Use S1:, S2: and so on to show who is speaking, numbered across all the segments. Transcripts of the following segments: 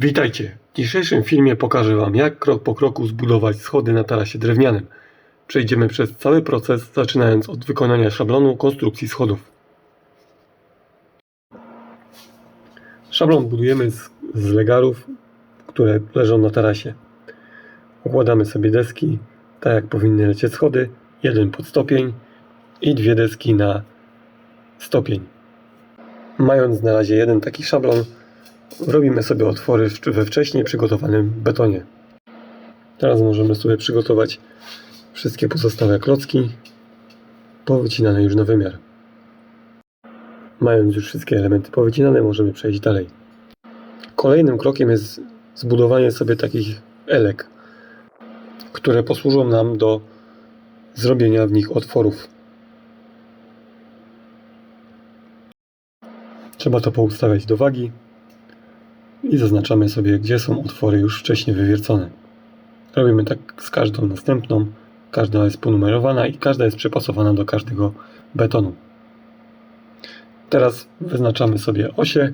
S1: Witajcie! W dzisiejszym filmie pokażę Wam, jak krok po kroku zbudować schody na tarasie drewnianym. Przejdziemy przez cały proces, zaczynając od wykonania szablonu konstrukcji schodów. Szablon budujemy z, z legarów, które leżą na tarasie. Układamy sobie deski, tak jak powinny lecieć schody, jeden pod stopień i dwie deski na stopień. Mając na razie jeden taki szablon, robimy sobie otwory we wcześniej przygotowanym betonie. Teraz możemy sobie przygotować wszystkie pozostałe klocki, powycinane już na wymiar. Mając już wszystkie elementy powycinane, możemy przejść dalej. Kolejnym krokiem jest zbudowanie sobie takich elek, które posłużą nam do zrobienia w nich otworów. Trzeba to poustawiać do wagi i zaznaczamy sobie, gdzie są otwory już wcześniej wywiercone. Robimy tak z każdą następną. Każda jest ponumerowana i każda jest przypasowana do każdego betonu. Teraz wyznaczamy sobie osie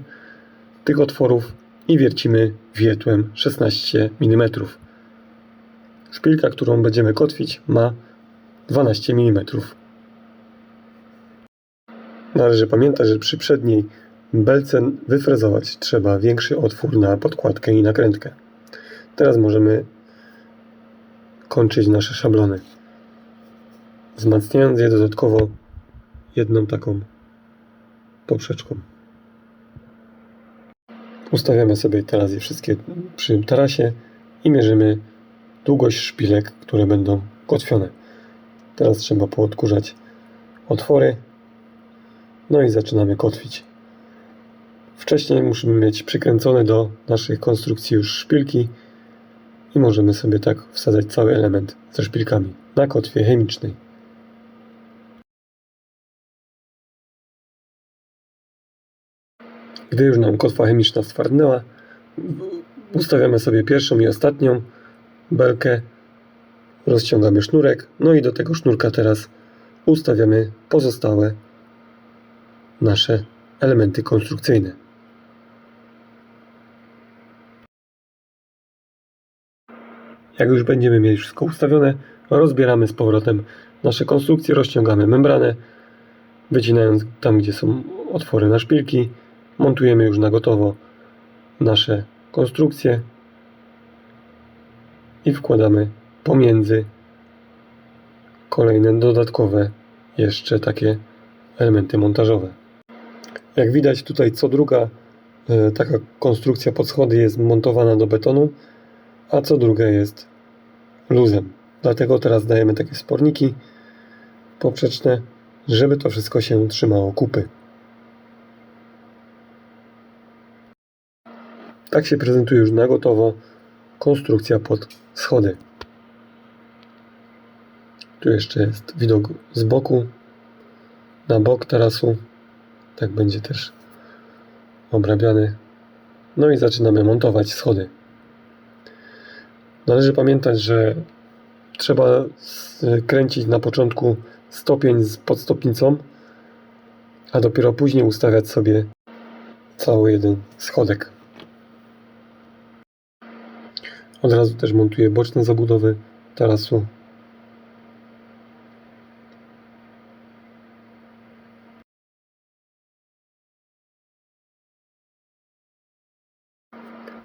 S1: tych otworów i wiercimy wiertłem 16 mm. Szpilka, którą będziemy kotwić, ma 12 mm. Należy pamiętać, że przy przedniej belce wyfrezować trzeba większy otwór na podkładkę i nakrętkę. Teraz możemy kończyć nasze szablony, wzmacniając je dodatkowo jedną taką poprzeczką. Ustawiamy sobie teraz je wszystkie przy tarasie i mierzymy długość szpilek, które będą kotwione. Teraz trzeba poodkurzać otwory, no i zaczynamy kotwić. Wcześniej musimy mieć przykręcone do naszych konstrukcji już szpilki i możemy sobie tak wsadzać cały element ze szpilkami na kotwie chemicznej. Gdy już nam kotwa chemiczna stwardnęła, ustawiamy sobie pierwszą i ostatnią belkę, rozciągamy sznurek, no i do tego sznurka teraz ustawiamy pozostałe nasze elementy konstrukcyjne. Jak już będziemy mieli wszystko ustawione, rozbieramy z powrotem. Nasze konstrukcje, rozciągamy membranę, wycinając tam, gdzie są otwory na szpilki, montujemy już na gotowo nasze konstrukcje i wkładamy pomiędzy kolejne dodatkowe jeszcze takie elementy montażowe. Jak widać tutaj co druga e, taka konstrukcja pod schody jest montowana do betonu, a co druga jest luzem. Dlatego teraz dajemy takie sporniki poprzeczne, żeby to wszystko się trzymało kupy. Tak się prezentuje już na gotowo konstrukcja pod schody. Tu jeszcze jest widok z boku, na bok tarasu. Tak będzie też obrabiany. No i zaczynamy montować schody. Należy pamiętać, że trzeba kręcić na początku stopień z podstopnicą, a dopiero później ustawiać sobie cały jeden schodek. Od razu też montuję boczne zabudowy tarasu.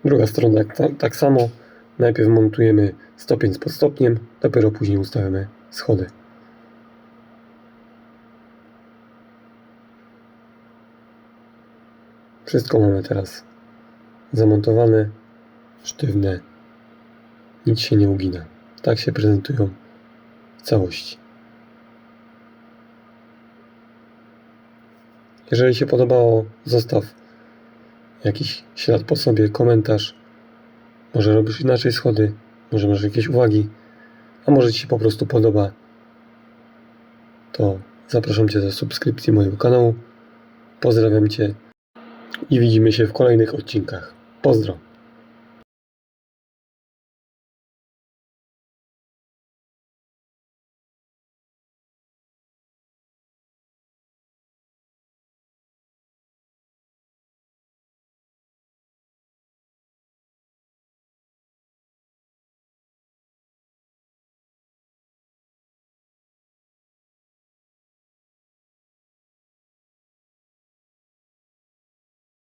S1: Druga strona tak, tak samo. Najpierw montujemy stopień z podstopniem, dopiero później ustawiamy schody. Wszystko mamy teraz zamontowane, sztywne, nic się nie ugina. Tak się prezentują w całości. Jeżeli się podobało, zostaw jakiś ślad po sobie, komentarz. Może robisz inaczej schody, może masz jakieś uwagi, a może Ci się po prostu podoba. To zapraszam Cię do subskrypcji mojego kanału. Pozdrawiam Cię i widzimy się w kolejnych odcinkach. Pozdro!